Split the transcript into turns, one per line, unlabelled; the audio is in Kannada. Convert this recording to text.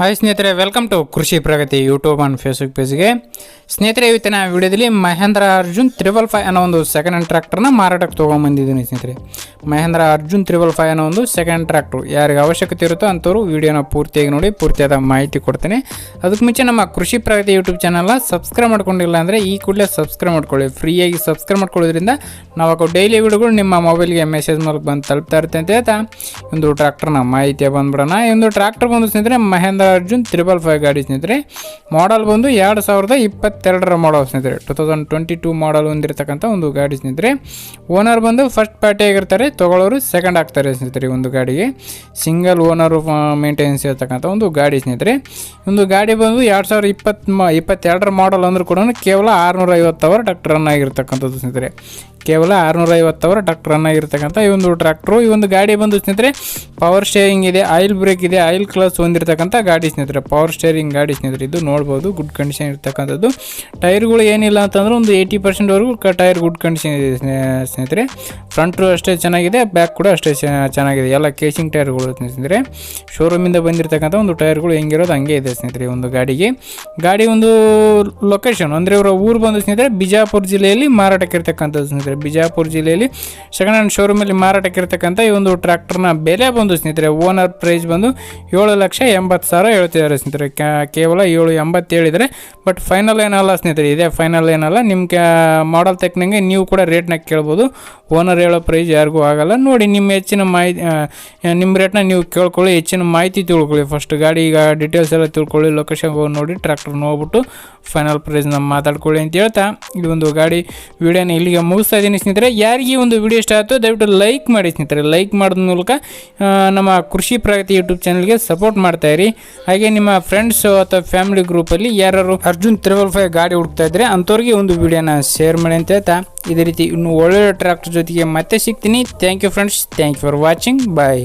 ಹಾಯ್ ಸ್ನೇಹಿತರೆ welcome to Krishi Pragati YouTube and Facebook ಪೇಜ್ಗೆ ಸ್ನೇಹಿತರೆ, ಇವತ್ತಿನ ವಿಡಿಯೋದಲ್ಲಿ ಮಹೇಂದ್ರ ಅರ್ಜುನ್ ತ್ರಿಬಲ್ ಫೈ ಅನ್ನೋ ಒಂದು ಸೆಕೆಂಡ್ ಹ್ಯಾಂಡ್ ಟ್ರ್ಯಾಕ್ಟರ್ನ ಮಾರಾಟಕ್ಕೆ ತೊಗೊಂಬಂದಿದ್ದೀನಿ ಸ್ನೇಹಿತರೆ. ಮಹೇಂದ್ರ ಅರ್ಜುನ್ ತ್ರಿಬಲ್ ಫೈ ಅನ್ನೋ ಒಂದು ಸೆಕೆಂಡ್ ಟ್ರ್ಯಾಕ್ಟ್ರು ಯಾರಿಗೆ ಅವಶ್ಯಕತೆ ಇರುತ್ತೋ ಅಂಥವ್ರು ವಿಡಿಯೋನ ಪೂರ್ತಿಯಾಗಿ ನೋಡಿ, ಪೂರ್ತಿಯಾದ ಮಾಹಿತಿ ಕೊಡ್ತೇನೆ. ಅದಕ್ಕೆ ಮುಂಚೆ ನಮ್ಮ ಕೃಷಿ ಪ್ರಗತಿ ಯೂಟ್ಯೂಬ್ ಚಾನಲ್ನ ಸಬ್ಸ್ಕ್ರೈಬ್ ಮಾಡ್ಕೊಂಡಿಲ್ಲ ಅಂದರೆ ಈ ಕೂಡಲೇ ಸಬ್ಸ್ಕ್ರೈಬ್ ಮಾಡ್ಕೊಳ್ಳಿ. ಫ್ರೀಯಾಗಿ ಸಬ್ಸ್ಕ್ರೈಬ್ ಮಾಡ್ಕೊಳ್ಳೋದ್ರಿಂದ ನಾವು ಡೈಲಿ ವಿಡಿಯೋಗಳು ನಿಮ್ಮ ಮೊಬೈಲ್ಗೆ ಮೆಸೇಜ್ ಮೂಲಕ ಬಂದು ತಲುಪ್ತಾ ಇರುತ್ತೆ ಅಂತ ಹೇಳ್ತಾ ಒಂದು ಟ್ರ್ಯಾಕ್ಟರ್ನ ಮಾಹಿತಿಯ ಬಂದ್ಬಿಡೋಣ. ಈ ಒಂದು ಟ್ರ್ಯಾಕ್ಟರ್ ಬಂದು ಸ್ನೇಹಿತರೆ, ಮಹೇಂದ್ರ ಅರ್ಜುನ್ ತ್ರಿಬಲ್ ಫೈವ್ ಗಾಡಿ ಸ್ನೇಹಿತರೆ. ಮಾಡಲ್ ಬಂದು ಎರಡು ಸಾವಿರದ ಇಪ್ಪತ್ತೆರಡರ ಮಾಡಲ್ ಸ್ನೇಹಿತರೆ. Two thousand twenty two model ಹೊಂದಿರತಕ್ಕಂಥ ಒಂದು ಗಾಡಿ ಸ್ನೇಹಿತರೆ. ಓನರ್ ಬಂದು ಫಸ್ಟ್ ಪಾರ್ಟಿ ಆಗಿರ್ತಾರೆ. ತೊಗೊಳ್ಳೋರು ಸೆಕೆಂಡ್ ಆಗ್ತಾರೆ ಸ್ನೇಹಿತರೆ ಒಂದು ಗಾಡಿಗೆ. ಸಿಂಗಲ್ ಓನರು ಮೇಂಟೆನೆನ್ಸ್ ಇರ್ತಕ್ಕಂಥ ಒಂದು ಗಾಡಿ ಸ್ನೇಹಿತರೆ. ಒಂದು ಗಾಡಿ ಬಂದು ಎರಡು ಸಾವಿರದ ಇಪ್ಪತ್ತ್ ಇಪ್ಪತ್ತೆರಡರ ಮಾಡಲ್ ಅಂದರೂ ಕೂಡ ಕೇವಲ ಆರುನೂರ ಐವತ್ತು ಅವರ್ ಡಾಕ್ಟರ್ ರನ್ ಆಗಿರ್ತಕ್ಕಂಥದ್ದು ಸ್ನೇಹಿತರೆ. ಕೇವಲ ಆರುನೂರ ಐವತ್ತು ಅವರ್ ಡಾಕ್ಟರ್ ರನ್ ಆಗಿರ್ತಕ್ಕಂಥ ಈ ಒಂದು ಟ್ರ್ಯಾಕ್ಟ್ರು ಈ ಒಂದು ಗಾಡಿ ಬಂದು ಸ್ನೇಹಿತರೆ ಪವರ್ ಸ್ಟೇರಿಂಗ್ ಇದೆ ಆಯಿಲ್ ಬ್ರೇಕ್ ಇದೆ ಆಯಿಲ್ ಕ್ಲಸ್ ಹೊಂದಿರತಕ್ಕಂಥ ಗಾಡಿ ಸ್ನೇಹಿತರೆ ಪವರ್ ಸ್ಟೇರಿಂಗ್ ಗಾಡಿ ಸ್ನೇಹಿತರೆ, ಇದು ನೋಡ್ಬೋದು ಗುಡ್ ಕಂಡೀಷನ್ ಇರ್ತಕ್ಕಂಥದ್ದು. ಟೈರ್ಗಳು ಏನಿಲ್ಲ ಅಂತಂದ್ರೆ ಒಂದು ಏಯ್ಟಿ ಪರ್ಸೆಂಟ್ ವರೆಗೂ ಟೈರ್ ಗುಡ್ ಕಂಡೀಷನ್ ಇದೆ ಸ್ನೇ- ಸ್ನೇಹಿತರೆ. ಫ್ರಂಟು ಅಷ್ಟೇ ಚೆನ್ನಾಗಿದೆ ಬ್ಯಾಕ್ ಕೂಡ ಅಷ್ಟೇ ಚೆನ್ನಾಗಿದೆ. ಎಲ್ಲ ಕೇಸಿಂಗ್ ಟೈರ್ಗಳು ಸ್ನೇಹಿತರೆ. ಶೋರೂಮಿಂದ ಬಂದಿರತಕ್ಕಂಥ ಒಂದು ಟೈರ್ಗಳು ಹೆಂಗಿರೋದು ಹಂಗೆ ಇದೆ ಸ್ನೇಹಿತರೆ ಒಂದು ಗಾಡಿಗೆ. ಗಾಡಿ ಒಂದು ಲೊಕೇಶನ್ ಅಂದರೆ ಇವರ ಊರು ಬಂದು ಸ್ನೇಹಿತರೆ, ಬಿಜಾಪುರ ಜಿಲ್ಲೆಯಲ್ಲಿ ಮಾರಾಟಕ್ಕೆ ಇರ್ತಕ್ಕಂಥದ್ದು ಸ್ನೇಹಿತರೆ. ಬಿಜಾಪುರ ಜಿಲ್ಲೆಯಲ್ಲಿ ಸೆಕೆಂಡ್ ಹ್ಯಾಂಡ್ ಶೋರೂಮಲ್ಲಿ ಮಾರಾಟಕ್ಕೆ ಇರ್ತಕ್ಕಂಥ ಈ ಒಂದು ಟ್ರ್ಯಾಕ್ಟರ್ನ ಬೆಲೆ ಬಂದು ಸ್ನೇಹಿತರೆ ಓನರ್ ಪ್ರೈಸ್ ಬಂದು ಏಳು ಲಕ್ಷ ಎಂಬತ್ತು ಸಾವಿರ ಹೇಳ್ತಿದ್ದಾರೆ ಸ್ನೇಹಿತರೆ. ಕೇವಲ ಏಳು ಎಂಬತ್ತು ಹೇಳಿದರೆ ಬಟ್ ಫೈನಲ್ ಏನಲ್ಲ ಸ್ನೇಹಿತರೆ, ಇದೇ ಫೈನಲ್ ಏನಲ್ಲ ಕ್ಯಾ ಮಾಡಲ್ ತಕ್ಕನಂಗೆ ನೀವು ಕೂಡ ರೇಟ್ನ ಕೇಳ್ಬೋದು. ಓನರ್ ಹೇಳೋ ಪ್ರೈಸ್ ಯಾರಿಗೂ ಆಗಲ್ಲ. ನೋಡಿ, ನಿಮ್ಮ ಹೆಚ್ಚಿನ ಮಾಹಿತಿ ನಿಮ್ಮ ರೇಟ್ನ ನೀವು ಕೇಳ್ಕೊಳ್ಳಿ, ಹೆಚ್ಚಿನ ಮಾಹಿತಿ ತಿಳ್ಕೊಳ್ಳಿ. ಫಸ್ಟ್ ಗಾಡಿ ಈಗ ಡೀಟೇಲ್ಸ್ ಎಲ್ಲ ತಿಳ್ಕೊಳ್ಳಿ ಲೊಕೇಶನ್ ಹೋಗಿ ನೋಡಿ ಟ್ರ್ಯಾಕ್ಟರ್ ನೋಡ್ಬಿಟ್ಟು ಫೈನಲ್ ಪ್ರೈಸ್ನ ಮಾತಾಡ್ಕೊಳ್ಳಿ ಅಂತ ಹೇಳ್ತಾ, ಈ ಒಂದು ಗಾಡಿ ವಿಡಿಯೋನ ಇಲ್ಲಿಗೆ ಮುಗಿಸ್ತಾ ಇದ್ದೀನಿ ಸ್ನೇಹಿತರೆ. ಯಾರಿಗೆ ಒಂದು ವಿಡಿಯೋ ಇಷ್ಟ ಆಯಿತು, ದಯವಿಟ್ಟು ಲೈಕ್ ಮಾಡಿ ಸ್ನೇಹಿತರೆ. ಲೈಕ್ ಮಾಡೋದ್ರ ಮೂಲಕ ನಮ್ಮ ಕೃಷಿ ಪ್ರಗತಿ ಯೂಟ್ಯೂಬ್ ಚಾನಲ್ಗೆ ಸಪೋರ್ಟ್ ಮಾಡ್ತಾಯಿರಿ ಹಾಗೆ ನಿಮ್ಮ ಫ್ರೆಂಡ್ಸ್ ಅಥವಾ ಫ್ಯಾಮಿಲಿ ಗ್ರೂಪಲ್ಲಿ ಯಾರು ಅರ್ಜುನ್ ತ್ರಿವಲ್ ಫೈವ್ ಗಾಡಿ ಹುಡುಕ್ತಾ ಇದ್ರೆ ಅಂಥವ್ರಿಗೆ ಒಂದು ವಿಡಿಯೋನ ಶೇರ್ ಮಾಡಿ ಅಂತ ಹೇಳ್ತಾ, ಇದೇ ರೀತಿ ಇನ್ನು ಒಳ್ಳೊಳ್ಳೆ ಟ್ರ್ಯಾಕ್ಟರ್ ಜೊತೆಗೆ ಮತ್ತೆ ಸಿಗ್ತೀನಿ. Thank you friends thank you for watching bye